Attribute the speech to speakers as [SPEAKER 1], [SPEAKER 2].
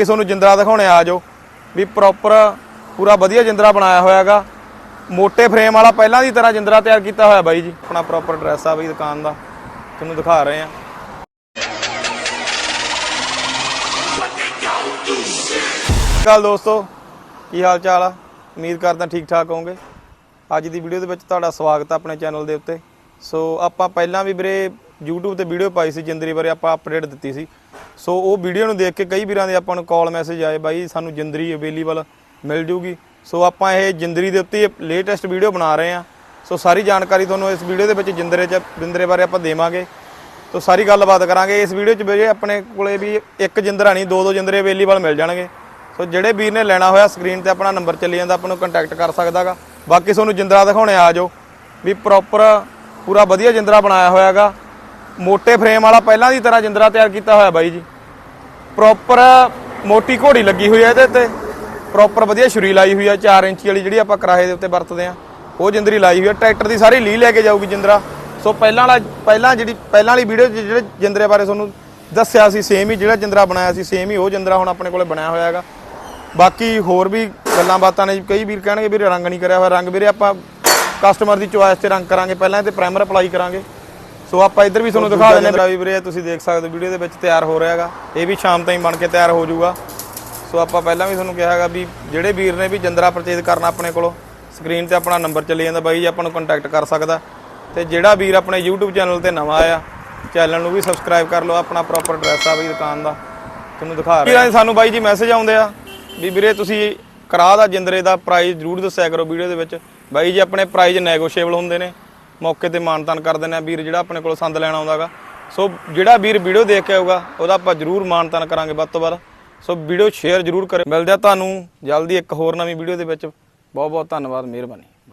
[SPEAKER 1] ਕਿ ਤੁਹਾਨੂੰ ਜਿੰਦਰਾ ਦਿਖਾਉਣੇ ਆ ਜਾਓ। ਵੀ ਪ੍ਰੋਪਰ ਪੂਰਾ ਵਧੀਆ ਜਿੰਦਰਾ ਬਣਾਇਆ ਹੋਇਆਗਾ। ਮੋਟੇ ਫਰੇਮ ਵਾਲਾ ਪਹਿਲਾਂ ਦੀ ਤਰ੍ਹਾਂ ਜਿੰਦਰਾ ਤਿਆਰ ਕੀਤਾ ਹੋਇਆ ਬਾਈ ਜੀ। ਆਪਣਾ ਪ੍ਰੋਪਰ ਐਡਰੈਸ ਆ ਬਈ ਦੁਕਾਨ ਦਾ। ਤੁਹਾਨੂੰ ਦਿਖਾ ਰਹੇ ਆ। ਗੱਲ ਦੋਸਤੋ। ਕੀ ਹਾਲ ਚਾਲ ਆ? ਉਮੀਦ ਕਰਦਾ ਠੀਕ ਠਾਕ ਹੋਵੋਗੇ। ਅੱਜ ਦੀ ਵੀਡੀਓ ਦੇ ਵਿੱਚ ਤੁਹਾਡਾ ਸਵਾਗਤ ਆ ਆਪਣੇ ਚੈਨਲ ਦੇ ਉੱਤੇ। ਸੋ ਆਪਾਂ ਪਹਿਲਾਂ ਵੀ ਵੀਰੇ YouTube ਤੇ ਵੀਡੀਓ ਪਾਈ ਸੀ ਜਿੰਦਰੀ ਬਾਰੇ ਆਪਾਂ ਅਪਡੇਟ ਦਿੱਤੀ ਸੀ। ਸੋ ਉਹ ਵੀਡੀਓ ਨੂੰ ਦੇਖ ਕੇ ਕਈ ਵੀਰਾਂ ਦੇ ਆਪਾਂ ਨੂੰ ਕਾਲ ਮੈਸੇਜ ਆਏ, ਬਾਈ ਸਾਨੂੰ ਜਿੰਦਰੀ ਅਵੇਲੇਬਲ ਮਿਲ ਜੂਗੀ। ਸੋ ਆਪਾਂ ਇਹ ਜਿੰਦਰੀ ਦੇ ਉੱਤੇ ਲੇਟੈਸਟ ਵੀਡੀਓ ਬਣਾ ਰਹੇ ਹਾਂ। ਸੋ ਸਾਰੀ ਜਾਣਕਾਰੀ ਤੁਹਾਨੂੰ ਇਸ ਵੀਡੀਓ ਦੇ ਵਿੱਚ ਜਿੰਦਰੇ ਚ, ਜਿੰਦਰੇ ਬਾਰੇ ਆਪਾਂ ਦੇਵਾਂਗੇ। ਤੋ ਸਾਰੀ ਗੱਲਬਾਤ ਕਰਾਂਗੇ। ਇਸ ਵੀਡੀਓ 'ਚ ਵੀਰੇ ਆਪਣੇ ਕੋਲੇ ਵੀ ਇੱਕ ਜਿੰਦਰਾ ਨਹੀਂ ਦੋ ਦੋ ਜਿੰਦਰੇ ਅਵੇਲੇਬਲ ਮਿਲ ਜਾਣਗੇ। ਸੋ ਜਿਹੜੇ ਵੀਰ ਨੇ ਲੈਣਾ ਹੋਇਆ ਸਕਰੀਨ ਤੇ ਆਪਣਾ ਨੰਬਰ ਚੱਲੀ ਜਾਂਦਾ, ਆਪਾਂ ਨੂੰ ਕੰਟੈਕਟ ਕਰ ਸਕਦਾਗਾ ਬਾਕੀ ਤੁਹਾਨੂੰ ਜਿੰਦਰਾ ਦਿਖਾਉਣੇ ਆ ਜਾਓ। ਵੀ ਪ੍ਰੋਪਰ ਪੂਰਾ ਵਧੀਆ ਜਿੰਦਰਾ ਬਣਾਇਆ ਹੋਇਆਗਾ ਮੋਟੇ ਫਰੇਮ ਵਾਲਾ ਪਹਿਲਾਂ ਦੀ ਤਰ੍ਹਾਂ ਜਿੰਦਰਾ ਤਿਆਰ ਕੀਤਾ ਹੋਇਆ ਬਾਈ ਜੀ। ਪ੍ਰੋਪਰ ਮੋਟੀ ਘੋੜੀ ਲੱਗੀ ਹੋਈ ਹੈ ਇਹਦੇ ਤੇ ਪ੍ਰੋਪਰ ਵਧੀਆ ਛੁਰੀ ਲਾਈ ਹੋਈ ਹੈ 4 ਇੰਚੀ ਵਾਲੀ ਜਿਹੜੀ ਆਪਾਂ ਕਿਰਾਏ ਦੇ ਉੱਤੇ ਵਰਤਦੇ ਆ ਉਹ ਜਿੰਦਰੀ ਲਾਈ ਹੋਈ ਹੈ, ਟਰੈਕਟਰ ਦੀ ਸਾਰੀ ਲੀ ਲੈ ਕੇ ਜਾਊਗੀ ਜਿੰਦਰਾ। ਸੋ ਪਹਿਲਾਂ ਵਾਲਾ ਪਹਿਲਾਂ ਜਿਹੜੀ ਪਹਿਲਾਂ ਵਾਲੀ ਵੀਡੀਓ 'ਚ ਜਿਹੜੇ ਜਿੰਦਰੇ ਬਾਰੇ ਤੁਹਾਨੂੰ ਦੱਸਿਆ ਸੀ ਸੇਮ ਹੀ ਜਿਹੜਾ ਜਿੰਦਰਾ ਬਣਾਇਆ ਸੀ ਸੇਮ ਹੀ ਉਹ ਜਿੰਦਰਾ ਹੁਣ ਆਪਣੇ ਕੋਲੇ ਬਣਿਆ ਹੋਇਆ ਹੈਗਾ। ਬਾਕੀ ਹੋਰ ਵੀ ਗੱਲਾਂ ਬਾਤਾਂ ਨੇ, ਕਈ ਵੀਰ ਕਹਿਣਗੇ ਵੀਰੇ ਰੰਗ ਨਹੀਂ ਕਰਿਆ ਹੋਇਆ। ਰੰਗ ਵੀਰੇ ਆਪਾਂ ਕਸਟਮਰ ਦੀ ਚੁਆਇਸ ਤੇ ਰੰਗ ਕਰਾਂਗੇ, ਪਹਿਲਾਂ ਇਹ ਤੇ ਪ੍ਰਾਈਮਰ ਅਪਲਾਈ ਕਰਾਂਗੇ। ਸੋ ਆਪਾਂ ਇੱਧਰ ਵੀ ਤੁਹਾਨੂੰ ਦਿਖਾ ਦਿੰਦੇ ਹਾਂ। ਵੀ ਵੀਰੇ ਤੁਸੀਂ ਦੇਖ ਸਕਦੇ ਹੋ ਵੀਡੀਓ ਦੇ ਵਿੱਚ ਤਿਆਰ ਹੋ ਰਿਹਾ ਹੈਗਾ। ਇਹ ਵੀ ਸ਼ਾਮ ਤਾਈਂ ਬਣ ਕੇ ਤਿਆਰ ਹੋ ਜਾਊਗਾ। ਸੋ ਆਪਾਂ ਪਹਿਲਾਂ ਵੀ ਤੁਹਾਨੂੰ ਕਿਹਾ ਹੈਗਾ ਵੀ ਜਿਹੜੇ ਵੀਰ ਨੇ ਵੀ ਜੰਦਰਾ ਪਰਚੇਜ਼ ਕਰਨਾ ਆਪਣੇ ਕੋਲੋਂ ਸਕਰੀਨ ਤੇ ਆਪਣਾ ਨੰਬਰ ਚੱਲੀ ਜਾਂਦਾ ਬਾਈ ਜੀ ਆਪਾਂ ਨੂੰ ਕੰਟੈਕਟ ਕਰ ਸਕਦਾ। ਤੇ ਜਿਹੜਾ ਵੀਰ ਆਪਣੇ YouTube ਚੈਨਲ ਤੇ ਨਵਾਂ ਆਇਆ ਚੈਨਲ ਨੂੰ ਵੀ ਸਬਸਕ੍ਰਾਈਬ ਕਰ ਲਓ ਆਪਣਾ ਪ੍ਰੋਪਰ ਐਡਰੈਸ ਆ ਬਈ ਦੁਕਾਨ ਦਾ। ਤੁਹਾਨੂੰ ਦਿਖਾ ਰਹੇ। ਹਾਂ ਸਾਨੂੰ ਬਾਈ ਜੀ ਮੈਸੇਜ ਆਉਂਦੇ ਆ ਵੀ ਵੀਰੇ ਤੁਸੀਂ ਕਰਾ ਦਾ ਜਿੰਦਰੇ ਦਾ ਪ੍ਰਾਈਸ ਜ਼ਰੂਰ ਦੱਸਿਆ ਕਰੋ ਵੀਡੀਓ ਦੇ ਵਿੱਚ। ਬਾਈ ਜੀ ਆਪਣੇ ਪ੍ਰਾਈਸ ਨੈਗੋਸ਼ੀਏਬਲ ਹੁੰਦੇ ਨੇ। ਮੌਕੇ ਤੇ ਮਾਨਤਾਨ ਕਰ ਦਿੰਦੇ ਆ ਵੀਰ ਜਿਹੜਾ ਆਪਣੇ ਕੋਲ ਸੰਦ ਲੈਣਾ ਆਉਂਦਾਗਾ ਸੋ ਜਿਹੜਾ ਵੀਰ ਵੀਡੀਓ ਦੇਖ ਕੇ ਆਊਗਾ, ਉਹਦਾ ਆਪਾਂ ਜ਼ਰੂਰ ਮਾਨਤਾਨ ਕਰਾਂਗੇ ਵੱਧ ਤੋਂ ਵੱਧ। ਸੋ ਵੀਡੀਓ ਸ਼ੇਅਰ ਜ਼ਰੂਰ ਕਰਿਓ। ਮਿਲਦੇ ਆ ਤੁਹਾਨੂੰ ਜਲਦੀ ਇੱਕ ਹੋਰ ਨਵੀਂ ਵੀਡੀਓ ਦੇ ਵਿੱਚ। ਬਹੁਤ ਬਹੁਤ ਧੰਨਵਾਦ, ਮਿਹਰਬਾਨੀ।